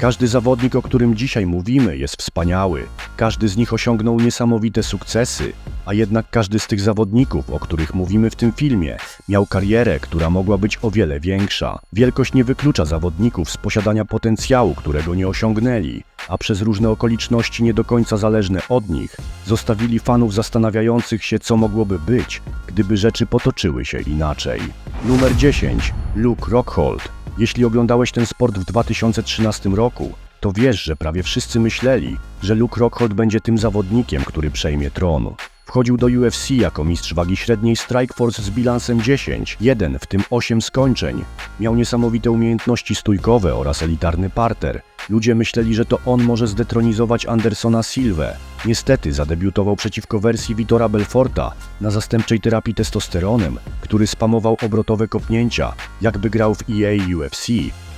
Każdy zawodnik, o którym dzisiaj mówimy, jest wspaniały. Każdy z nich osiągnął niesamowite sukcesy, a jednak każdy z tych zawodników, o których mówimy w tym filmie, miał karierę, która mogła być o wiele większa. Wielkość nie wyklucza zawodników z posiadania potencjału, którego nie osiągnęli, a przez różne okoliczności nie do końca zależne od nich, zostawili fanów zastanawiających się, co mogłoby być, gdyby rzeczy potoczyły się inaczej. Numer 10. Luke Rockhold. Jeśli oglądałeś ten sport w 2013 roku, to wiesz, że prawie wszyscy myśleli, że Luke Rockhold będzie tym zawodnikiem, który przejmie tron. Wchodził do UFC jako mistrz wagi średniej Strikeforce z bilansem 10, 1, w tym 8 skończeń. Miał niesamowite umiejętności stójkowe oraz elitarny parter. Ludzie myśleli, że to on może zdetronizować Andersona Silvę. Niestety zadebiutował przeciwko wersji Vitora Belforta na zastępczej terapii testosteronem, który spamował obrotowe kopnięcia, jakby grał w EA UFC,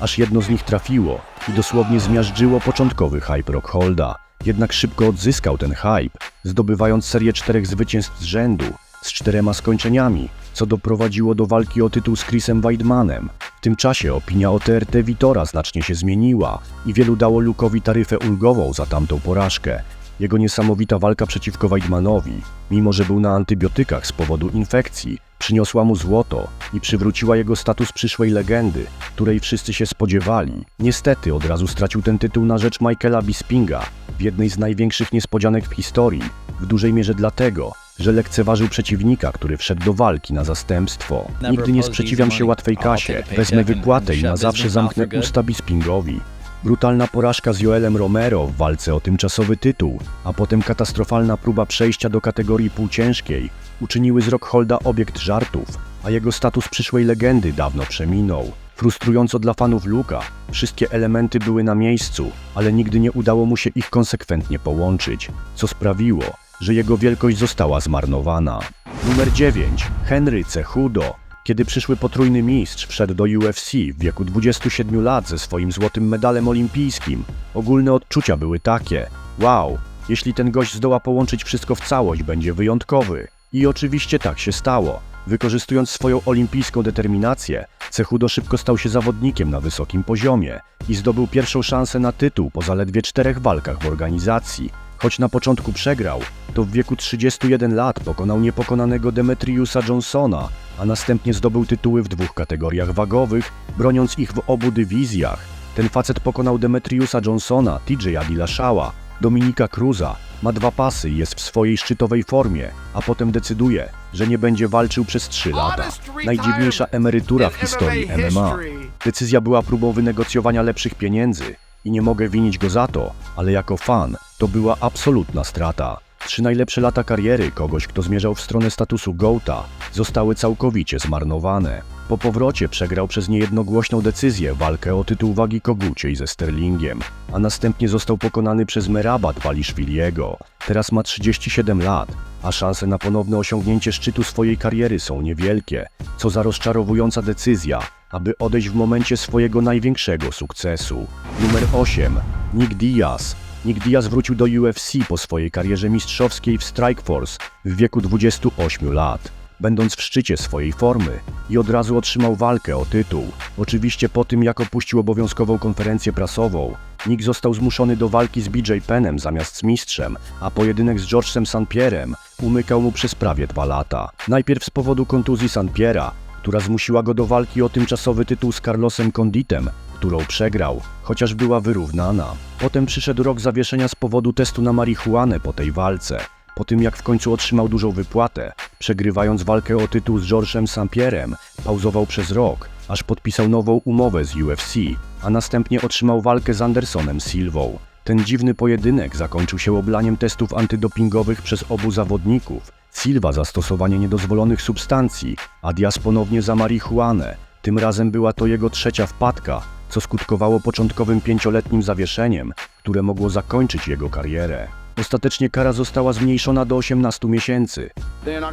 aż jedno z nich trafiło i dosłownie zmiażdżyło początkowy hype Rockholda. Jednak szybko odzyskał ten hype, zdobywając serię czterech zwycięstw z rzędu, z czterema skończeniami, co doprowadziło do walki o tytuł z Chrisem Weidmanem. W tym czasie opinia o TRT Vitora znacznie się zmieniła i wielu dało Lukowi taryfę ulgową za tamtą porażkę. Jego niesamowita walka przeciwko Weidmanowi, mimo że był na antybiotykach z powodu infekcji, przyniosła mu złoto i przywróciła jego status przyszłej legendy, której wszyscy się spodziewali. Niestety od razu stracił ten tytuł na rzecz Michaela Bispinga w jednej z największych niespodzianek w historii, w dużej mierze dlatego, że lekceważył przeciwnika, który wszedł do walki na zastępstwo. Nigdy nie sprzeciwiam się łatwej kasie, wezmę wypłatę i na zawsze zamknę usta Bispingowi. Brutalna porażka z Joelem Romero w walce o tymczasowy tytuł, a potem katastrofalna próba przejścia do kategorii półciężkiej uczyniły z Rockholda obiekt żartów, a jego status przyszłej legendy dawno przeminął. Frustrująco dla fanów Luka, wszystkie elementy były na miejscu, ale nigdy nie udało mu się ich konsekwentnie połączyć, co sprawiło, że jego wielkość została zmarnowana. Numer 9. Henry Cechudo. Kiedy przyszły potrójny mistrz wszedł do UFC w wieku 27 lat ze swoim złotym medalem olimpijskim, ogólne odczucia były takie: wow, jeśli ten gość zdoła połączyć wszystko w całość, będzie wyjątkowy. I oczywiście tak się stało. Wykorzystując swoją olimpijską determinację, Cechudo szybko stał się zawodnikiem na wysokim poziomie i zdobył pierwszą szansę na tytuł po zaledwie czterech walkach w organizacji. Choć na początku przegrał, to w wieku 31 lat pokonał niepokonanego Demetriusa Johnsona, a następnie zdobył tytuły w dwóch kategoriach wagowych, broniąc ich w obu dywizjach. Ten facet pokonał Demetriusa Johnsona, TJ Adilashała, Dominika Cruza, ma dwa pasy i jest w swojej szczytowej formie, a potem decyduje, że nie będzie walczył przez 3 lata. Najdziwniejsza emerytura w historii MMA. Decyzja była próbą wynegocjowania lepszych pieniędzy i nie mogę winić go za to, ale jako fan to była absolutna strata. Trzy najlepsze lata kariery kogoś, kto zmierzał w stronę statusu GOATA, zostały całkowicie zmarnowane. Po powrocie przegrał przez niejednogłośną decyzję walkę o tytuł wagi koguciej ze Sterlingiem, a następnie został pokonany przez Merabat Waliszwiliego. Teraz ma 37 lat, a szanse na ponowne osiągnięcie szczytu swojej kariery są niewielkie. Co za rozczarowująca decyzja, aby odejść w momencie swojego największego sukcesu. Numer 8. Nick Diaz. Nick Diaz wrócił do UFC po swojej karierze mistrzowskiej w Strikeforce w wieku 28 lat, będąc w szczycie swojej formy i od razu otrzymał walkę o tytuł. Oczywiście po tym, jak opuścił obowiązkową konferencję prasową, Nick został zmuszony do walki z BJ Pennem zamiast z mistrzem, a pojedynek z George'em St. Pierre'em umykał mu przez prawie dwa lata. Najpierw z powodu kontuzji St. Pierre'a, która zmusiła go do walki o tymczasowy tytuł z Carlosem Conditem, którą przegrał, chociaż była wyrównana. Potem przyszedł rok zawieszenia z powodu testu na marihuanę po tej walce. Po tym jak w końcu otrzymał dużą wypłatę, przegrywając walkę o tytuł z George'em St. Pierre'em, pauzował przez rok, aż podpisał nową umowę z UFC, a następnie otrzymał walkę z Andersonem Silvą. Ten dziwny pojedynek zakończył się oblaniem testów antydopingowych przez obu zawodników. Silva za stosowanie niedozwolonych substancji, a Diaz ponownie za marihuanę. Tym razem była to jego trzecia wpadka, co skutkowało początkowym pięcioletnim zawieszeniem, które mogło zakończyć jego karierę. Ostatecznie kara została zmniejszona do 18 miesięcy.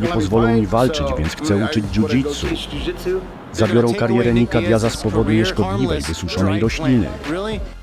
Nie pozwolą mi walczyć, więc chcę uczyć jiu-jitsu. Zabiorą karierę Nika Diaza z powodu nieszkodliwej, wysuszonej rośliny.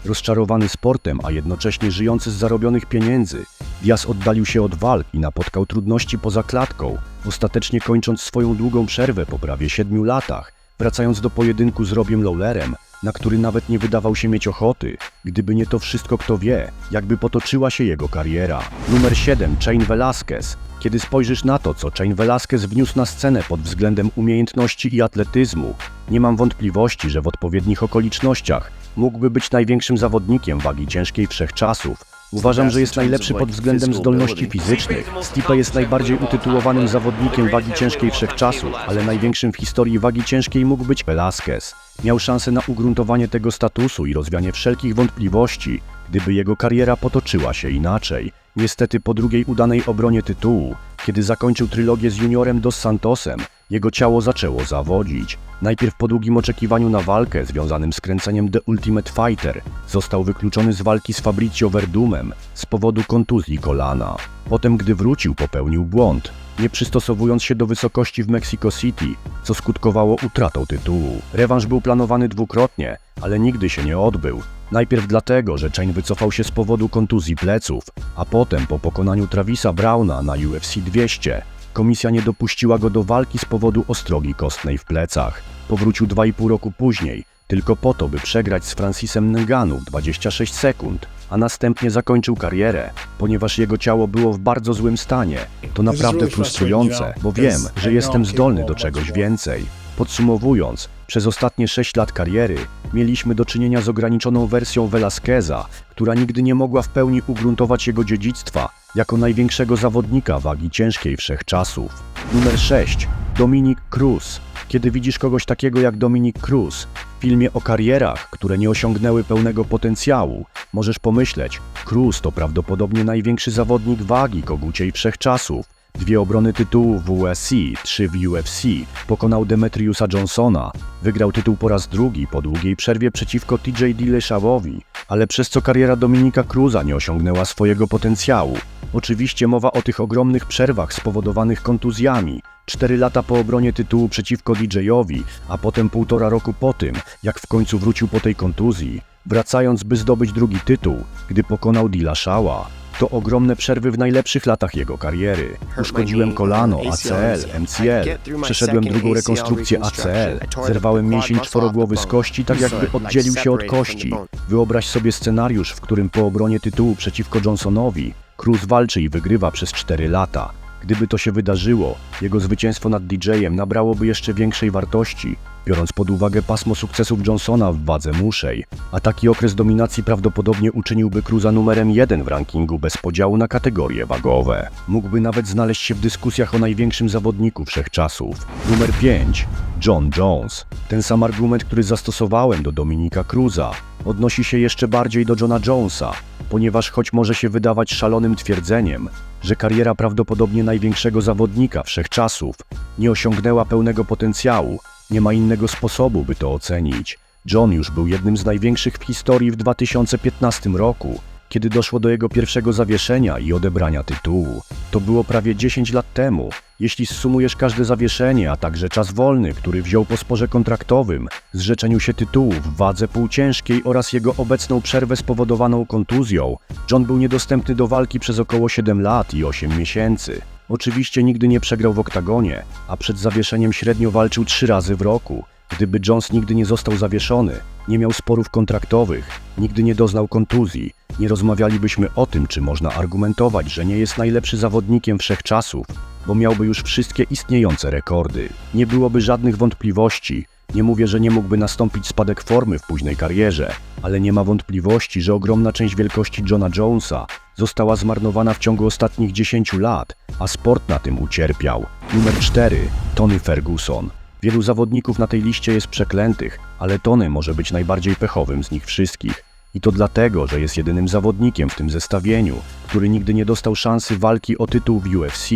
Rozczarowany sportem, a jednocześnie żyjący z zarobionych pieniędzy, Diaz oddalił się od walk i napotkał trudności poza klatką, ostatecznie kończąc swoją długą przerwę po prawie siedmiu latach, wracając do pojedynku z Robiem Lawlerem na który nawet nie wydawał się mieć ochoty. Gdyby nie to wszystko, kto wie, jakby potoczyła się jego kariera. Numer 7. Chain Velasquez. Kiedy spojrzysz na to, co Chain Velasquez wniósł na scenę pod względem umiejętności i atletyzmu, nie mam wątpliwości, że w odpowiednich okolicznościach mógłby być największym zawodnikiem wagi ciężkiej wszechczasów. Uważam, że jest najlepszy pod względem zdolności fizycznych. Stipe jest najbardziej utytułowanym zawodnikiem wagi ciężkiej wszechczasów, ale największym w historii wagi ciężkiej mógł być Velasquez. Miał szansę na ugruntowanie tego statusu i rozwianie wszelkich wątpliwości, gdyby jego kariera potoczyła się inaczej. Niestety po drugiej udanej obronie tytułu, kiedy zakończył trylogię z juniorem Dos Santosem, jego ciało zaczęło zawodzić. Najpierw po długim oczekiwaniu na walkę związanym z kręceniem The Ultimate Fighter został wykluczony z walki z Fabricio Verdumem z powodu kontuzji kolana. Potem, gdy wrócił, popełnił błąd, nie przystosowując się do wysokości w Mexico City, co skutkowało utratą tytułu. Rewanż był planowany dwukrotnie, ale nigdy się nie odbył. Najpierw dlatego, że Chain wycofał się z powodu kontuzji pleców, a potem po pokonaniu Travisa Browna na UFC 200 Komisja nie dopuściła go do walki z powodu ostrogi kostnej w plecach. Powrócił 2,5 roku później, tylko po to, by przegrać z Francisem Nganu w 26 sekund, a następnie zakończył karierę, ponieważ jego ciało było w bardzo złym stanie. To naprawdę frustrujące, bo wiem, że jestem zdolny do czegoś więcej. Podsumowując, przez ostatnie 6 lat kariery mieliśmy do czynienia z ograniczoną wersją Velasqueza, która nigdy nie mogła w pełni ugruntować jego dziedzictwa jako największego zawodnika wagi ciężkiej wszechczasów. Numer 6. Dominik Cruz. Kiedy widzisz kogoś takiego jak Dominik Cruz w filmie o karierach, które nie osiągnęły pełnego potencjału, możesz pomyśleć, Cruz to prawdopodobnie największy zawodnik wagi koguciej wszechczasów. Dwie obrony tytułu w USC, trzy w UFC, pokonał Demetriusa Johnsona, wygrał tytuł po raz drugi po długiej przerwie przeciwko TJ Dilleshawowi, ale przez co kariera Dominika Cruza nie osiągnęła swojego potencjału. Oczywiście mowa o tych ogromnych przerwach spowodowanych kontuzjami. Cztery lata po obronie tytułu przeciwko DJ-owi, a potem półtora roku po tym, jak w końcu wrócił po tej kontuzji, wracając by zdobyć drugi tytuł, gdy pokonał Dillashała. To ogromne przerwy w najlepszych latach jego kariery. Uszkodziłem kolano, ACL, MCL, przeszedłem drugą rekonstrukcję ACL, zerwałem mięsień czworogłowy z kości, tak jakby oddzielił się od kości. Wyobraź sobie scenariusz, w którym po obronie tytułu przeciwko Johnsonowi Cruz walczy i wygrywa przez 4 lata. Gdyby to się wydarzyło, jego zwycięstwo nad DJ-em nabrałoby jeszcze większej wartości, biorąc pod uwagę pasmo sukcesów Johnsona w wadze muszej, a taki okres dominacji prawdopodobnie uczyniłby Cruza numerem jeden w rankingu bez podziału na kategorie wagowe. Mógłby nawet znaleźć się w dyskusjach o największym zawodniku wszechczasów. Numer 5. John Jones. Ten sam argument, który zastosowałem do Dominika Cruza, odnosi się jeszcze bardziej do Johna Jonesa, ponieważ choć może się wydawać szalonym twierdzeniem, że kariera prawdopodobnie największego zawodnika wszechczasów nie osiągnęła pełnego potencjału, nie ma innego sposobu, by to ocenić. John już był jednym z największych w historii w 2015 roku, kiedy doszło do jego pierwszego zawieszenia i odebrania tytułu. To było prawie 10 lat temu. Jeśli zsumujesz każde zawieszenie, a także czas wolny, który wziął po sporze kontraktowym, zrzeczeniu się tytułu w wadze półciężkiej oraz jego obecną przerwę spowodowaną kontuzją, John był niedostępny do walki przez około 7 lat i 8 miesięcy. Oczywiście nigdy nie przegrał w oktagonie, a przed zawieszeniem średnio walczył trzy razy w roku. Gdyby Jones nigdy nie został zawieszony, nie miał sporów kontraktowych, nigdy nie doznał kontuzji, nie rozmawialibyśmy o tym, czy można argumentować, że nie jest najlepszy zawodnikiem wszechczasów, bo miałby już wszystkie istniejące rekordy. Nie byłoby żadnych wątpliwości. Nie mówię, że nie mógłby nastąpić spadek formy w późnej karierze, ale nie ma wątpliwości, że ogromna część wielkości Johna Jonesa została zmarnowana w ciągu ostatnich 10 lat, a sport na tym ucierpiał. Numer 4. Tony Ferguson. Wielu zawodników na tej liście jest przeklętych, ale Tony może być najbardziej pechowym z nich wszystkich. I to dlatego, że jest jedynym zawodnikiem w tym zestawieniu, który nigdy nie dostał szansy walki o tytuł w UFC,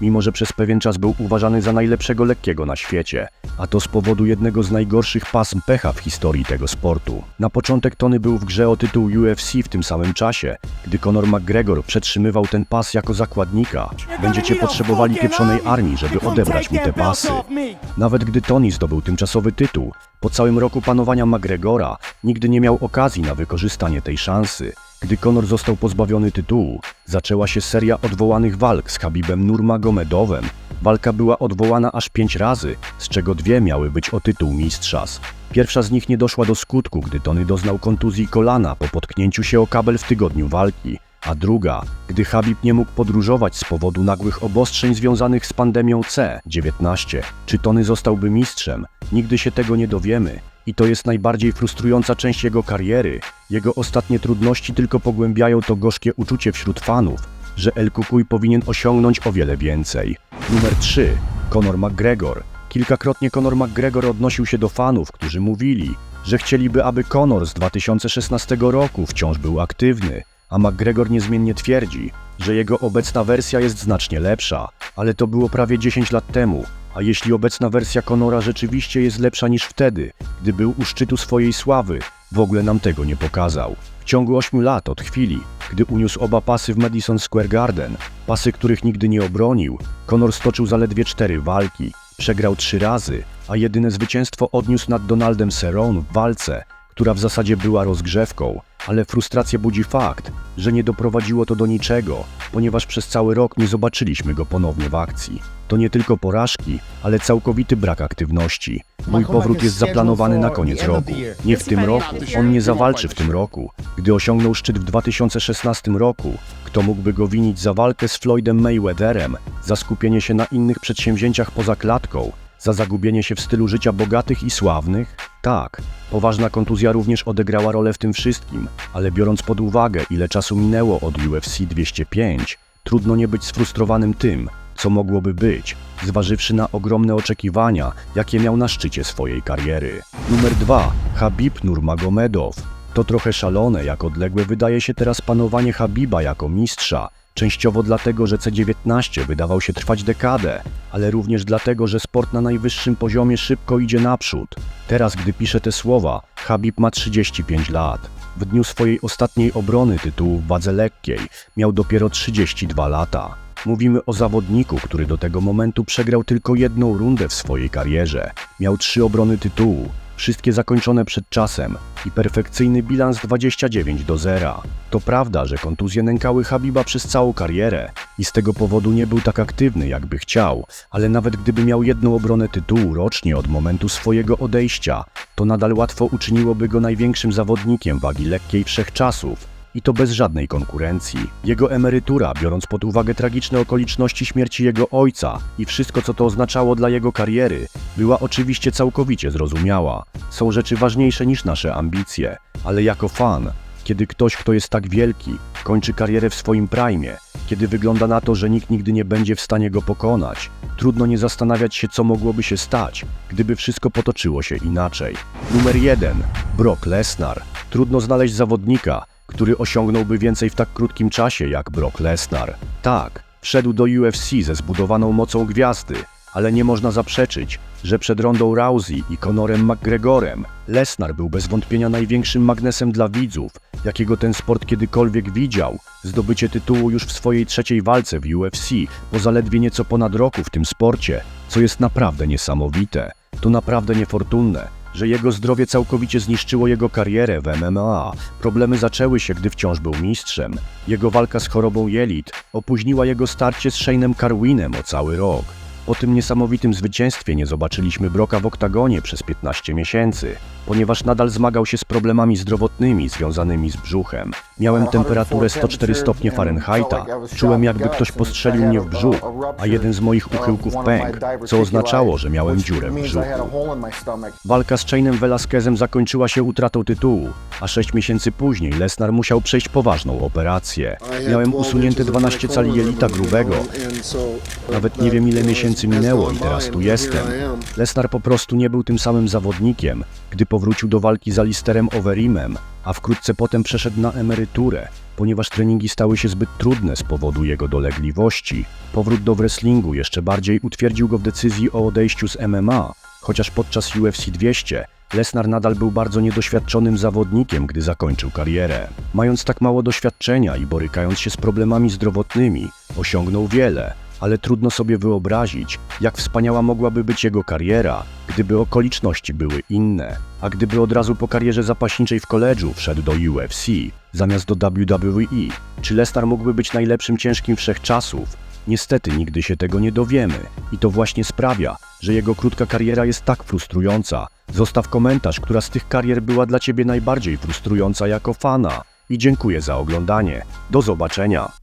mimo że przez pewien czas był uważany za najlepszego lekkiego na świecie, a to z powodu jednego z najgorszych pasm pecha w historii tego sportu. Na początek Tony był w grze o tytuł UFC w tym samym czasie, gdy Conor McGregor przetrzymywał ten pas jako zakładnika. Będziecie potrzebowali pieprzonej armii, żeby odebrać mu te pasy. Nawet gdy Tony zdobył tymczasowy tytuł, po całym roku panowania McGregora nigdy nie miał okazji na wykorzystanie tej szansy. Gdy Conor został pozbawiony tytułu, zaczęła się seria odwołanych walk z Habibem Nurmagomedowem, Walka była odwołana aż pięć razy, z czego dwie miały być o tytuł mistrzas. Pierwsza z nich nie doszła do skutku, gdy Tony doznał kontuzji kolana po potknięciu się o kabel w tygodniu walki, a druga, gdy Habib nie mógł podróżować z powodu nagłych obostrzeń związanych z pandemią C-19. Czy Tony zostałby mistrzem? Nigdy się tego nie dowiemy. I to jest najbardziej frustrująca część jego kariery. Jego ostatnie trudności tylko pogłębiają to gorzkie uczucie wśród fanów, że El Cucuy powinien osiągnąć o wiele więcej. Numer 3. Conor McGregor. Kilkakrotnie Conor McGregor odnosił się do fanów, którzy mówili, że chcieliby, aby Conor z 2016 roku wciąż był aktywny, a McGregor niezmiennie twierdzi, że jego obecna wersja jest znacznie lepsza, ale to było prawie 10 lat temu, a jeśli obecna wersja Conora rzeczywiście jest lepsza niż wtedy, gdy był u szczytu swojej sławy, w ogóle nam tego nie pokazał. W ciągu 8 lat od chwili, gdy uniósł oba pasy w Madison Square Garden, pasy, których nigdy nie obronił, Conor stoczył zaledwie 4 walki, przegrał 3 razy, a jedyne zwycięstwo odniósł nad Donaldem Cerrone w walce, która w zasadzie była rozgrzewką, ale frustrację budzi fakt, że nie doprowadziło to do niczego, ponieważ przez cały rok nie zobaczyliśmy go ponownie w akcji. To nie tylko porażki, ale całkowity brak aktywności. Mój powrót jest zaplanowany na koniec roku. Nie w tym roku, on nie zawalczy w tym roku. Gdy osiągnął szczyt w 2016 roku, kto mógłby go winić za walkę z Floydem Mayweatherem, za skupienie się na innych przedsięwzięciach poza klatką, za zagubienie się w stylu życia bogatych i sławnych? Tak, poważna kontuzja również odegrała rolę w tym wszystkim, ale biorąc pod uwagę, ile czasu minęło od UFC 205, trudno nie być sfrustrowanym tym, co mogłoby być, zważywszy na ogromne oczekiwania, jakie miał na szczycie swojej kariery. Numer 2. Habib Nurmagomedow. To trochę szalone, jak odległe wydaje się teraz panowanie Habiba jako mistrza, Częściowo dlatego, że C19 wydawał się trwać dekadę, ale również dlatego, że sport na najwyższym poziomie szybko idzie naprzód. Teraz, gdy piszę te słowa, Habib ma 35 lat. W dniu swojej ostatniej obrony tytułu w wadze lekkiej miał dopiero 32 lata. Mówimy o zawodniku, który do tego momentu przegrał tylko jedną rundę w swojej karierze. Miał trzy obrony tytułu, wszystkie zakończone przed czasem i perfekcyjny bilans 29 do 0. To prawda, że kontuzje nękały Habiba przez całą karierę i z tego powodu nie był tak aktywny, jakby chciał, ale nawet gdyby miał jedną obronę tytułu rocznie od momentu swojego odejścia, to nadal łatwo uczyniłoby go największym zawodnikiem wagi lekkiej wszechczasów i to bez żadnej konkurencji. Jego emerytura, biorąc pod uwagę tragiczne okoliczności śmierci jego ojca i wszystko, co to oznaczało dla jego kariery, była oczywiście całkowicie zrozumiała. Są rzeczy ważniejsze niż nasze ambicje, ale jako fan, kiedy ktoś, kto jest tak wielki, kończy karierę w swoim prime, kiedy wygląda na to, że nikt nigdy nie będzie w stanie go pokonać, trudno nie zastanawiać się, co mogłoby się stać, gdyby wszystko potoczyło się inaczej. Numer 1. Brock Lesnar. Trudno znaleźć zawodnika, który osiągnąłby więcej w tak krótkim czasie jak Brock Lesnar. Tak, wszedł do UFC ze zbudowaną mocą gwiazdy, ale nie można zaprzeczyć, że przed Rondą Rousey i Conorem McGregorem Lesnar był bez wątpienia największym magnesem dla widzów, jakiego ten sport kiedykolwiek widział. Zdobycie tytułu już w swojej trzeciej walce w UFC, po zaledwie nieco ponad roku w tym sporcie, co jest naprawdę niesamowite. To naprawdę niefortunne, że jego zdrowie całkowicie zniszczyło jego karierę w MMA. Problemy zaczęły się, gdy wciąż był mistrzem. Jego walka z chorobą jelit opóźniła jego starcie z Shane'em Carwinem o cały rok. Po tym niesamowitym zwycięstwie nie zobaczyliśmy Broka w oktagonie przez 15 miesięcy, ponieważ nadal zmagał się z problemami zdrowotnymi związanymi z brzuchem. Miałem temperaturę 104 stopnie Fahrenheita, czułem jakby ktoś postrzelił mnie w brzuch, a jeden z moich uchyłków pękł, co oznaczało, że miałem dziurę w brzuchu. Walka z Chainem Velasquezem zakończyła się utratą tytułu, a 6 miesięcy później Lesnar musiał przejść poważną operację. Miałem usunięte 12 cali jelita grubego, nawet nie wiem ile miesięcy minęło i teraz tu jestem. Lesnar po prostu nie był tym samym zawodnikiem, gdy powrócił do walki z Alisterem Overeemem, a wkrótce potem przeszedł na emeryturę, ponieważ treningi stały się zbyt trudne z powodu jego dolegliwości. Powrót do wrestlingu jeszcze bardziej utwierdził go w decyzji o odejściu z MMA, chociaż podczas UFC 200 Lesnar nadal był bardzo niedoświadczonym zawodnikiem, gdy zakończył karierę. Mając tak mało doświadczenia i borykając się z problemami zdrowotnymi, osiągnął wiele, ale trudno sobie wyobrazić, jak wspaniała mogłaby być jego kariera, gdyby okoliczności były inne. A gdyby od razu po karierze zapaśniczej w koledżu wszedł do UFC, zamiast do WWE, czy Lesnar mógłby być najlepszym ciężkim wszechczasów? Niestety nigdy się tego nie dowiemy i to właśnie sprawia, że jego krótka kariera jest tak frustrująca. Zostaw komentarz, która z tych karier była dla ciebie najbardziej frustrująca jako fana i dziękuję za oglądanie. Do zobaczenia.